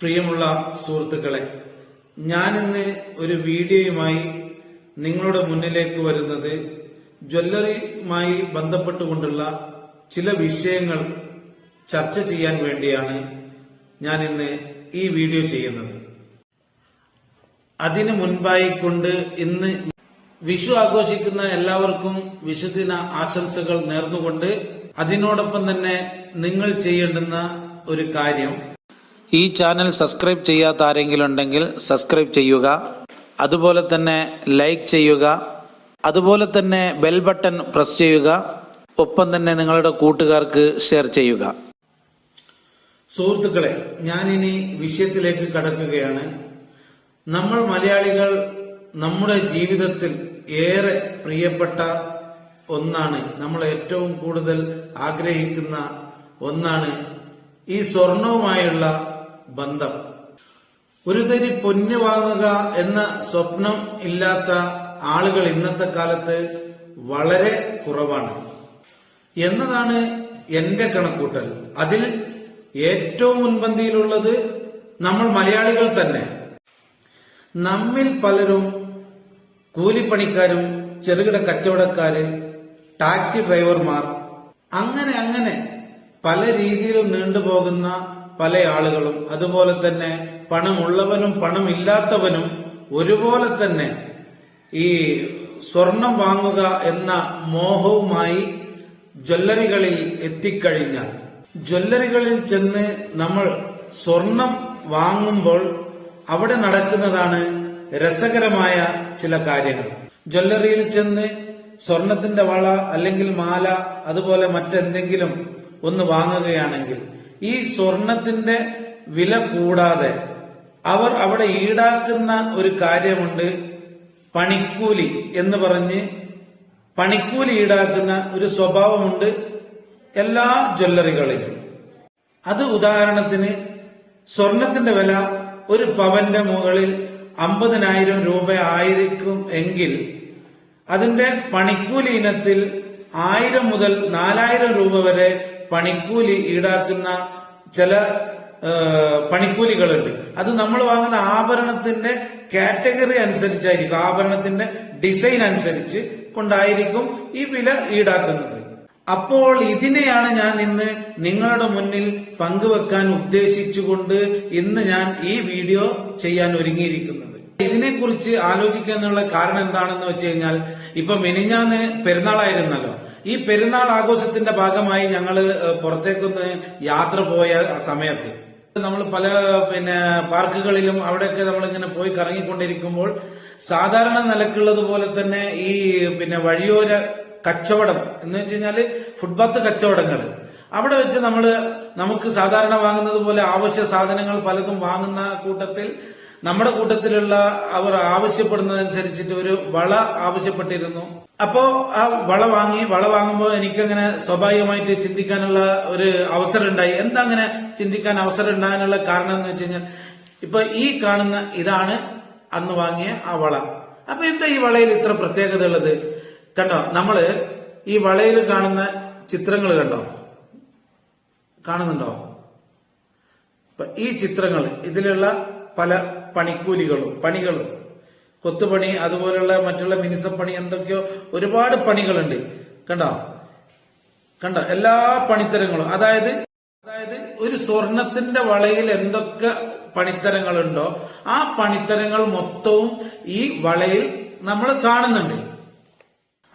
പ്രിയമുള്ള സുഹൃത്തുക്കളെ ഞാനിന്ന് ഒരു വീഡിയോയുമായി നിങ്ങളുടെ മുന്നിലേക്ക് വരുന്നത് ജ്വല്ലറിയുമായി ബന്ധപ്പെട്ടുകൊണ്ടുള്ള ചില വിഷയങ്ങൾ ചർച്ച ചെയ്യാൻ വേണ്ടിയാണ് ഞാൻ ഇന്ന് ഈ വീഡിയോ ചെയ്യുന്നത്. അതിനു മുൻപായി കൊണ്ട് ഇന്ന് വിഷു ആഘോഷിക്കുന്ന എല്ലാവർക്കും വിഷുദിന ആശംസകൾ നേർന്നുകൊണ്ട് അതിനോടൊപ്പം തന്നെ നിങ്ങൾ ചെയ്യേണ്ടുന്ന ഒരു കാര്യം. ഈ ചാനൽ സബ്സ്ക്രൈബ് ചെയ്യാത്ത ആരെങ്കിലും ഉണ്ടെങ്കിൽ സബ്സ്ക്രൈബ് ചെയ്യുക. അതുപോലെ തന്നെ ലൈക്ക് ചെയ്യുക. അതുപോലെ തന്നെ ബെൽ ബട്ടൺ പ്രസ് ചെയ്യുക. ഒപ്പം തന്നെ നിങ്ങളുടെ കൂട്ടുകാർക്ക് ഷെയർ ചെയ്യുക. സുഹൃത്തുക്കളെ ഞാനിനി വിഷയത്തിലേക്ക് കടക്കുകയാണ്. നമ്മൾ മലയാളികൾ നമ്മുടെ ജീവിതത്തിൽ ഏറെ പ്രിയപ്പെട്ട ഒന്നാണ് നമ്മൾ ഏറ്റവും കൂടുതൽ ആഗ്രഹിക്കുന്ന ഒന്നാണ് ഈ സ്വർണവുമായുള്ള ബന്ധം. ഒരു തരി പൊന്ന് വാങ്ങുക എന്ന സ്വപ്നം ഇല്ലാത്ത ആളുകൾ ഇന്നത്തെ കാലത്ത് വളരെ കുറവാണ്. എന്നതാണ് എന്റെ കണക്കൂട്ടൽ. അതിൽ ഏറ്റവും മുൻപന്തിയിലുള്ളത് നമ്മൾ മലയാളികൾ തന്നെ. നമ്മിൽ പലരും കൂലിപ്പണിക്കാരും ചെറുകിട കച്ചവടക്കാര് ടാക്സി ഡ്രൈവർമാർ അങ്ങനെ അങ്ങനെ പല രീതിയിലും നീണ്ടുപോകുന്ന പല ആളുകളും അതുപോലെ തന്നെ പണമുള്ളവനും പണമില്ലാത്തവനും ഒരുപോലെ തന്നെ ഈ സ്വർണം വാങ്ങുക എന്ന മോഹവുമായി ജ്വല്ലറികളിൽ എത്തിക്കഴിഞ്ഞാൽ ജ്വല്ലറികളിൽ ചെന്ന് നമ്മൾ സ്വർണം വാങ്ങുമ്പോൾ അവിടെ നടക്കുന്നതാണ് രസകരമായ ചില കാര്യങ്ങൾ. ജ്വല്ലറിയിൽ ചെന്ന് സ്വർണത്തിന്റെ വള അല്ലെങ്കിൽ മാല അതുപോലെ മറ്റെന്തെങ്കിലും ഒന്ന് വാങ്ങുകയാണെങ്കിൽ ഈ സ്വർണത്തിന്റെ വില കൂടാതെ അവർ അവിടെ ഈടാക്കുന്ന ഒരു കാര്യമുണ്ട് പണിക്കൂലി എന്ന് പറഞ്ഞ് പണിക്കൂലി ഈടാക്കുന്ന ഒരു സ്വഭാവമുണ്ട് എല്ലാ ജ്വല്ലറികളിലും. അത് ഉദാഹരണത്തിന് സ്വർണത്തിന്റെ വില ഒരു പവന്റെ മുകളിൽ അമ്പതിനായിരം രൂപ ആയിരിക്കും എങ്കിൽ അതിന്റെ പണിക്കൂലി ഇനത്തിൽ ആയിരം മുതൽ നാലായിരം രൂപ വരെ പണിക്കൂലി ഈടാക്കുന്ന ചില പണിക്കൂലികളുണ്ട്. അത് നമ്മൾ വാങ്ങുന്ന ആഭരണത്തിന്റെ കാറ്റഗറി അനുസരിച്ചായിരിക്കും. ആഭരണത്തിന്റെ ഡിസൈൻ അനുസരിച്ച് കൊണ്ടായിരിക്കും ഈ വില ഈടാക്കുന്നത്. അപ്പോൾ ഇതിനെയാണ് ഞാൻ ഇന്ന് നിങ്ങളുടെ മുന്നിൽ പങ്കുവെക്കാൻ ഉദ്ദേശിച്ചുകൊണ്ട് ഇന്ന് ഞാൻ ഈ വീഡിയോ ചെയ്യാൻ ഒരുങ്ങിയിരിക്കുന്നത്. ഇതിനെക്കുറിച്ച് ആലോചിക്കാനുള്ള കാരണം എന്താണെന്ന് വെച്ച് കഴിഞ്ഞാൽ ഇപ്പൊ മിനിഞ്ഞാന്ന് പെരുന്നാളായിരുന്നല്ലോ. ഈ പെരുന്നാൾ ആഘോഷത്തിന്റെ ഭാഗമായി ഞങ്ങൾ പുറത്തേക്കൊന്ന് യാത്ര പോയ സമയത്ത് നമ്മൾ പല പിന്നെ പാർക്കുകളിലും അവിടെയൊക്കെ നമ്മൾ ഇങ്ങനെ പോയി കറങ്ങിക്കൊണ്ടിരിക്കുമ്പോൾ സാധാരണ നിലക്കുള്ളത് പോലെ തന്നെ ഈ പിന്നെ വഴിയോര കച്ചവടം എന്ന് വെച്ച് കഴിഞ്ഞാൽ ഫുട്പാത്ത് കച്ചവടങ്ങൾ. അവിടെ വെച്ച് നമ്മൾ നമുക്ക് സാധാരണ വാങ്ങുന്നത് പോലെ ആവശ്യ സാധനങ്ങൾ പലതും വാങ്ങുന്ന കൂട്ടത്തിൽ നമ്മുടെ കൂട്ടത്തിലുള്ള അവർ ആവശ്യപ്പെടുന്നതനുസരിച്ചിട്ട് ഒരു വള ആവശ്യപ്പെട്ടിരുന്നു. അപ്പോ ആ വള വാങ്ങി വള വാങ്ങുമ്പോൾ എനിക്കങ്ങനെ സ്വാഭാവികമായിട്ട് ചിന്തിക്കാനുള്ള ഒരു അവസരം ഉണ്ടായി എന്താ അങ്ങനെ ചിന്തിക്കാൻ അവസരം ഉണ്ടാകാനുള്ള കാരണം എന്ന് വെച്ച് കഴിഞ്ഞാൽ ഇപ്പൊ ഈ കാണുന്ന ഇതാണ് അന്ന് വാങ്ങിയ ആ വള. അപ്പൊ എന്താ ഈ വളയിൽ ഇത്ര പ്രത്യേകത ഉള്ളത്? കണ്ടോ നമ്മൾ ഈ വളയിൽ കാണുന്ന ചിത്രങ്ങൾ കണ്ടോ? കാണുന്നുണ്ടോ? ഈ ചിത്രങ്ങൾ ഇതിലുള്ള പല പണിക്കൂലികളും പണികളും. കൊത്തുപണി അതുപോലുള്ള മറ്റുള്ള മിനുസപ്പണി എന്തൊക്കെയോ ഒരുപാട് പണികളുണ്ട്. കണ്ടോ? കണ്ടോ? എല്ലാ പണിത്തരങ്ങളും. അതായത് അതായത് ഒരു സ്വർണത്തിന്റെ വളയിൽ എന്തൊക്കെ പണിത്തരങ്ങളുണ്ടോ ആ പണിത്തരങ്ങൾ മൊത്തവും ഈ വളയിൽ നമ്മൾ കാണുന്നുണ്ട്.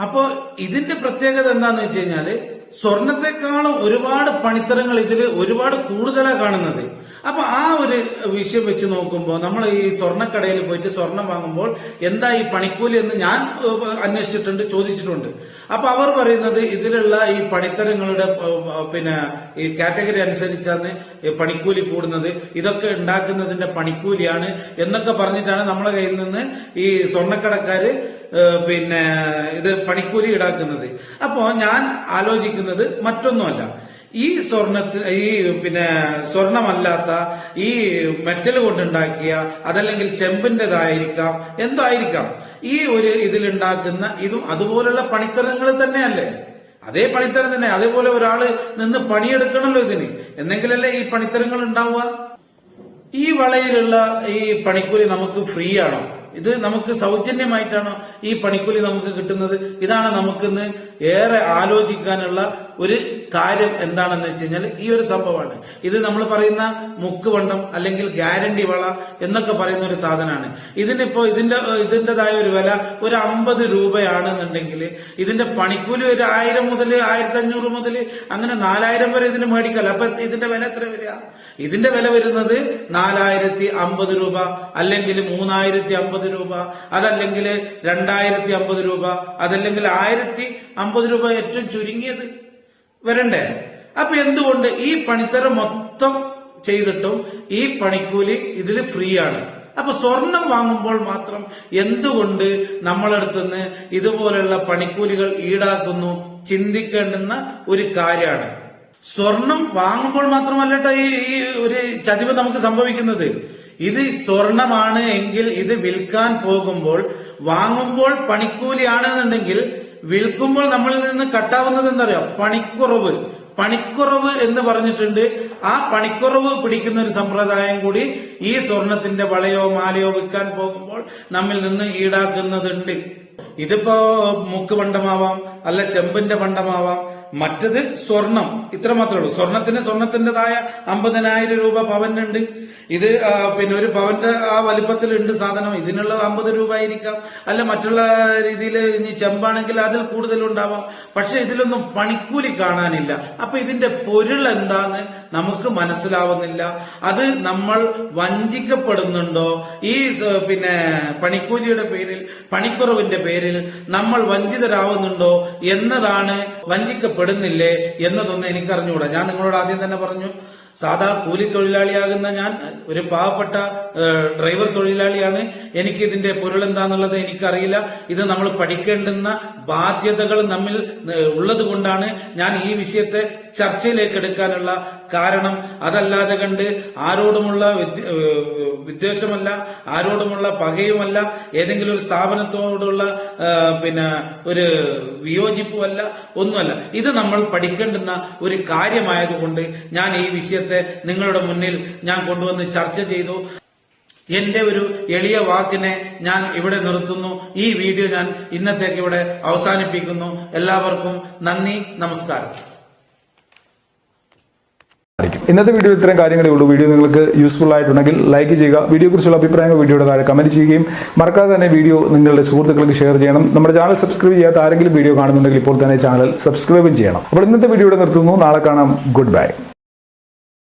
അപ്പോ ഇതിന്റെ പ്രത്യേകത എന്താന്ന് വെച്ച് കഴിഞ്ഞാൽ സ്വർണത്തെക്കാളും ഒരുപാട് പണിത്തരങ്ങൾ ഇതിൽ ഒരുപാട് കൂടുതലാണ് കാണുന്നത്. അപ്പൊ ആ ഒരു വിഷയം വെച്ച് നോക്കുമ്പോൾ നമ്മൾ ഈ സ്വർണക്കടയിൽ പോയിട്ട് സ്വർണം വാങ്ങുമ്പോൾ എന്താ ഈ പണിക്കൂലി എന്ന് ഞാൻ അന്വേഷിച്ചിട്ടുണ്ട് ചോദിച്ചിട്ടുണ്ട്. അപ്പൊ അവർ പറയുന്നത് ഇതിലുള്ള ഈ പണിത്തരങ്ങളുടെ പിന്നെ ഈ കാറ്റഗറി അനുസരിച്ചാണ് പണിക്കൂലി കൂടുന്നത്. ഇതൊക്കെ ഉണ്ടാക്കുന്നതിന്റെ പണിക്കൂലിയാണ് എന്നൊക്കെ പറഞ്ഞിട്ടാണ് നമ്മളെ കയ്യിൽ നിന്ന് ഈ സ്വർണക്കടക്കാര് പിന്നെ ഇത് പണിക്കൂലി ഈടാക്കുന്നത്. അപ്പോ ഞാൻ ആലോചിക്കുന്നത് മറ്റൊന്നുമല്ല. ഈ സ്വർണത്തിൽ ഈ പിന്നെ സ്വർണമല്ലാത്ത ഈ മെറ്റൽ കൊണ്ടുണ്ടാക്കിയ അതല്ലെങ്കിൽ ചെമ്പിന്റേതായിരിക്കാം എന്തായിരിക്കാം? ഈ ഒരു ഇതിലുണ്ടാക്കുന്ന ഇതും അതുപോലുള്ള പണിത്തരങ്ങൾ തന്നെയല്ലേ? അതേ പണിത്തരം തന്നെ. അതേപോലെ ഒരാൾ നിന്ന് പണിയെടുക്കണമല്ലോ ഇതിന്. എന്നെങ്കിലല്ലേ ഈ പണിത്തരങ്ങൾ ഉണ്ടാവുക? ഈ വളയിലുള്ള ഈ പണിക്കൂലി നമുക്ക് ഫ്രീ ആണോ ഇത് നമുക്ക് സൗജന്യമായിട്ടാണോ ഈ പണിക്കൂലി നമുക്ക് കിട്ടുന്നത്? ഇതാണ് നമുക്കിന്ന് ഏറെ ആലോചിക്കാനുള്ള ഒരു കാര്യം എന്താണെന്ന് വെച്ച് കഴിഞ്ഞാൽ ഈ ഒരു സംഭവമാണ്. ഇത് നമ്മൾ പറയുന്ന മുക്ക് വണ്ടം അല്ലെങ്കിൽ ഗ്യാരണ്ടി വള എന്നൊക്കെ പറയുന്ന ഒരു സാധനമാണ്. ഇതിനിപ്പോ ഇതിന്റെ ഇതിന്റേതായ ഒരു വില ഒരു അമ്പത് രൂപയാണെന്നുണ്ടെങ്കിൽ ഇതിന്റെ പണിക്കൂലി ഒരു ആയിരം മുതൽ ആയിരത്തി അഞ്ഞൂറ് മുതൽ അങ്ങനെ നാലായിരം വരെ ഇതിന് മേടിക്കല്ല അപ്പൊ ഇതിന്റെ വില എത്ര വരിക? ഇതിന്റെ വില വരുന്നത് നാലായിരത്തി അമ്പത് രൂപ അല്ലെങ്കിൽ മൂന്നായിരത്തി അമ്പത് രൂപ അതല്ലെങ്കിൽ രണ്ടായിരത്തി അമ്പത് രൂപ അതല്ലെങ്കിൽ ആയിരത്തി അമ്പത് രൂപ ഏറ്റവും ചുരുങ്ങിയത്. വരണ്ടേ? അപ്പൊ എന്തുകൊണ്ട് ഈ പണിത്തര മൊത്തം ചെയ്തിട്ടും ഈ പണിക്കൂലി ഇതിൽ ഫ്രീ ആണ് അപ്പൊ സ്വർണം വാങ്ങുമ്പോൾ മാത്രം എന്തുകൊണ്ട് നമ്മളെടുത്തുനിന്ന് ഇതുപോലെയുള്ള പണിക്കൂലികൾ ഈടാക്കുന്നു ചിന്തിക്കേണ്ടുന്ന ഒരു കാര്യമാണ്. സ്വർണം വാങ്ങുമ്പോൾ മാത്രമല്ല ഈ ഈ ഒരു ചതിവ് നമുക്ക് സംഭവിക്കുന്നത്. ഇത് സ്വർണമാണ് എങ്കിൽ ഇത് വിൽക്കാൻ പോകുമ്പോൾ വാങ്ങുമ്പോൾ പണിക്കൂലിയാണെന്നുണ്ടെങ്കിൽ വിൽക്കുമ്പോൾ നമ്മളിൽ നിന്ന് കട്ടാവുന്നത് എന്താ പറയാ പണിക്കുറവ്. പണിക്കുറവ് എന്ന് പറഞ്ഞിട്ടുണ്ട്. ആ പണിക്കുറവ് പിടിക്കുന്ന ഒരു സമ്പ്രദായം കൂടി ഈ സ്വർണത്തിന്റെ വളയോ മാലയോ വിൽക്കാൻ പോകുമ്പോൾ നമ്മിൽ നിന്ന് ഈടാക്കുന്നതുണ്ട്. ഇതിപ്പോ മുക്ക് പണ്ടമാവാം അല്ല ചെമ്പിന്റെ പണ്ടമാവാം മറ്റത് സ്വർണം. ഇത്ര മാത്രമേ ഉള്ളൂ. സ്വർണത്തിന് സ്വർണത്തിന്റേതായ അമ്പതിനായിരം രൂപ പവനുണ്ട്. ഇത് പിന്നെ ഒരു പവന്റെ ആ വലിപ്പത്തിൽ ഉണ്ട് സാധനം. ഇതിനുള്ള അമ്പത് രൂപ ആയിരിക്കാം. അല്ല മറ്റുള്ള രീതിയിൽ ഇനി ചെമ്പാണെങ്കിൽ അതിൽ കൂടുതലുണ്ടാവാം. പക്ഷെ ഇതിലൊന്നും പണിക്കൂലി കാണാനില്ല. അപ്പൊ ഇതിന്റെ പൊരുൾ എന്താന്ന് നമുക്ക് മനസ്സിലാവുന്നില്ല. അത് നമ്മൾ വഞ്ചിക്കപ്പെടുന്നുണ്ടോ? ഈ പിന്നെ പണിക്കൂലിയുടെ പേരിൽ പണിക്കുറവിന്റെ പേരിൽ നമ്മൾ വഞ്ചിതരാവുന്നുണ്ടോ എന്നതാണ് വഞ്ചിക്കപ്പെടുന്നില്ലേ എന്നതൊന്നും എനിക്കറിഞ്ഞുകൂടാ ഞാൻ നിങ്ങളോട് ആദ്യം തന്നെ പറഞ്ഞു സാധാ കൂലി തൊഴിലാളിയാകുന്ന ഞാൻ ഒരു പാവപ്പെട്ട ഡ്രൈവർ തൊഴിലാളിയാണ്. എനിക്ക് ഇതിന്റെ പൊരുൾ എന്താന്നുള്ളത് എനിക്കറിയില്ല. ഇത് നമ്മൾ പഠിക്കേണ്ടുന്ന ബാധ്യതകൾ നമ്മിൽ ഉള്ളത് കൊണ്ടാണ് ഞാൻ ഈ വിഷയത്തെ ചർച്ചയിലേക്ക് എടുക്കാനുള്ള കാരണം അതല്ലാതെ കണ്ട് ആരോടുമുള്ള വിദ്വേഷമല്ല ആരോടുമുള്ള പകയുമല്ല ഏതെങ്കിലും ഒരു സ്ഥാപനത്തോടുള്ള പിന്നെ ഒരു വിയോജിപ്പുമല്ല ഒന്നുമല്ല. ഇത് നമ്മൾ പഠിക്കേണ്ടുന്ന ഒരു കാര്യമായതുകൊണ്ട് ഞാൻ ഈ വിഷയത്തെ നിങ്ങളുടെ മുന്നിൽ ഞാൻ കൊണ്ടുവന്ന് ചർച്ച ചെയ്തു. എന്റെ ഒരു എളിയ വാക്കിനെ ഞാൻ ഇവിടെ നിർത്തുന്നു. ഈ വീഡിയോ ഞാൻ ഇന്നത്തേക്ക് ഇവിടെ അവസാനിപ്പിക്കുന്നു. എല്ലാവർക്കും നന്ദി നമസ്കാരം. ആയിരിക്കും. ഇന്നത്തെ വീഡിയോ ഇത്രയും കാര്യങ്ങളേ ഉള്ളൂ. വീഡിയോ നിങ്ങൾക്ക് യൂസ്ഫുൾ ആയിട്ടുണ്ടെങ്കിൽ ലൈക്ക് ചെയ്യുക. വീഡിയോ കുറിച്ചുള്ള അഭിപ്രായങ്ങൾ വീഡിയോയുടെ താഴെ കമന്റ് ചെയ്യുകയും മറക്കാതെ തന്നെ വീഡിയോ നിങ്ങളുടെ സുഹൃത്തുക്കൾക്ക് ഷെയർ ചെയ്യണം. നമ്മുടെ ചാനൽ സബ്സ്ക്രൈബ് ചെയ്യാത്ത ആരെങ്കിലും വീഡിയോ കാണുന്നുണ്ടെങ്കിൽ ഇപ്പോൾ തന്നെ ചാനൽ സബ്സ്ക്രൈബും ചെയ്യണം. അപ്പോൾ ഇന്നത്തെ വീഡിയോ ഇവിടെ നിർത്തുന്നു. നാളെ കാണാം. Good bye